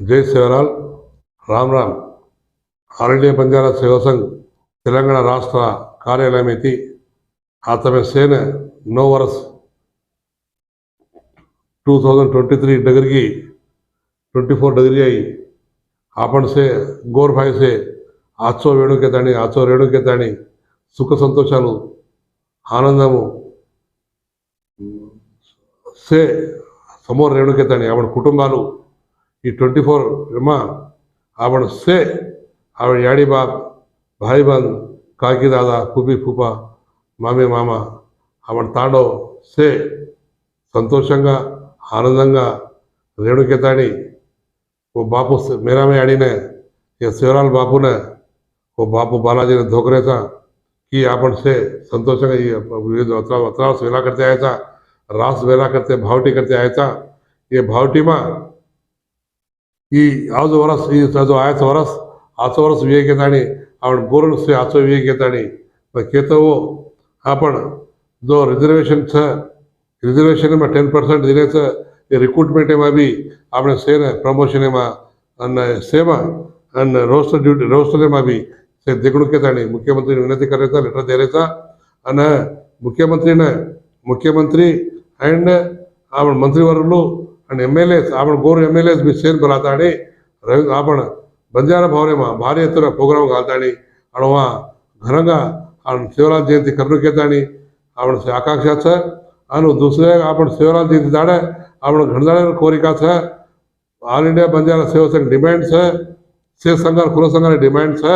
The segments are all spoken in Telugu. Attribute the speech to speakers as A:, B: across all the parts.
A: జై శివరాల్ రామ్ రామ్. ఆల్ ఇండియా బంజారా సేవసంఘ్ తెలంగాణ రాష్ట్ర కార్యాలయం ఇది తమ సేన నో వరస్ two thousand twenty three degree twenty అయి ఆపణ సే గోర్ ఫైవ్ సే ఆచో వేణుకేతాని ఆచో రేణుకేతాని సుఖ సంతోషాలు ఆనందము సే సమోర్ రేణుకేతాని ఆవిడ కుటుంబాలు ट्वेंटी फोर रिमा आवण से याड़ी बाप भाई बंद काकी दादा फूफी फूफा मामे मामा आवण ताड़ो से सतोष का आनंद रेणुकेता वो बापू से मेरा में आड़ी ने या शिवराल बापू ने वो बापू बालाजी ने धोक था कि आपन से संतोष का ये विविध अतराव अतराव वेला करते आया था रास वेला करते भावटी करते आया था ये भावटी में ಈ ಯಾವುದು ವರಸ್ ಈ ಅದು ಆಯ್ತು ವರಸ್ ಆಚೋ ವರಸ್ ವಿವೇಕ್ येताणी आपण बोरण से आचो विवेक येताणी केतवो आपण जो रिजर्वेशन छ रिजर्वेशन में टेन परसेंट दिनेचं એ રિક્રુટમેન્ટમાં બી આપણે છે ને પ્રમોશનમાં અને શેમાં અને રોસ્ટર ડ્યુટી રોસ્ટરમાં બી તે દેખણું કહેતા નહીં મુખ્યમંત્રીને વિનંતી કરે છે લેટર દે છે અને મુખ્યમંત્રીને મુખ્યમંત્રી ಅಂಡ್ ಎಮ್ ಎಲ್ ಎಸ್ ಆಪಣ ಗೋರು ಎಮ್ ಎಲ್ ಎಸ್ ಬಿ ಸೇನ್ ಬಲಾತಾಣಿ ರವಿ ಆಪಣ ಬಂಜಾರ ಭವನೆ ಮಾ ಭಾರಿ ಎತ್ತರ ಪ್ರೋಗ್ರಾಮ್ ಗಾಲ್ತಾಣಿ ಅಣವ ಘರಂಗ ಆಣ ಶಿವರಾಜ್ ಜಯಂತಿ ಕಬ್ರು ಕೇತಾಣಿ ಆಪಣ ಆಕಾಂಕ್ಷಾ ಛ ಅನು ದೂಸರೇ ಆಪಣ ಶಿವರಾಜ್ ಜಯಂತಿ ದಾಡೆ ಆಪಣ ಘಣದಾಡ ಕೋರಿಕಾ ಛ ఆల్ ఇండియా బంజారా సేవ సంఘ్ డిమాండ్స్ సే సంఘాలు కుల సంఘాల డిమాండ్స్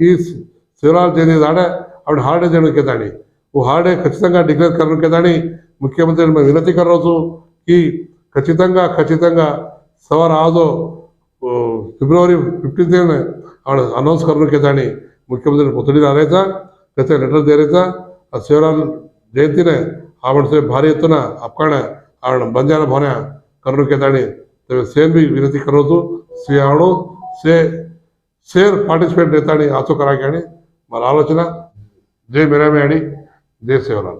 A: ఈ శివరాలు చేసే దాడ ఆవిడ హాలిడే చేయడం కేదాని ఓ హాలిడే ఖచ్చితంగా డిక్లేర్ కరడం కేదాని ముఖ్యమంత్రి వినతి కరోజు ఈ ఖచ్చితంగా ఖచ్చితంగా సవర్ ఆదో ఫిబ్రవరి ఫిఫ్టీన్త్ ఆవిడ అనౌన్స్ కరణకేదాని ముఖ్యమంత్రి పొత్తుడి రాలేత గత లెటర్ దేరేత ఆ శివరాం జయంతినే ఆవిడ భారీ ఎత్తున అప్పగాన ఆవిడ బంజార భవన కరణకేదాని సేమ్ వినతి కరోదు శ్రీ ఆవిడ సే సేర్ పార్టిసిపేట్ నేతాని అశోక్ రాకే అని మన ఆలోచన. జై మిరామే అని జై శివరాం.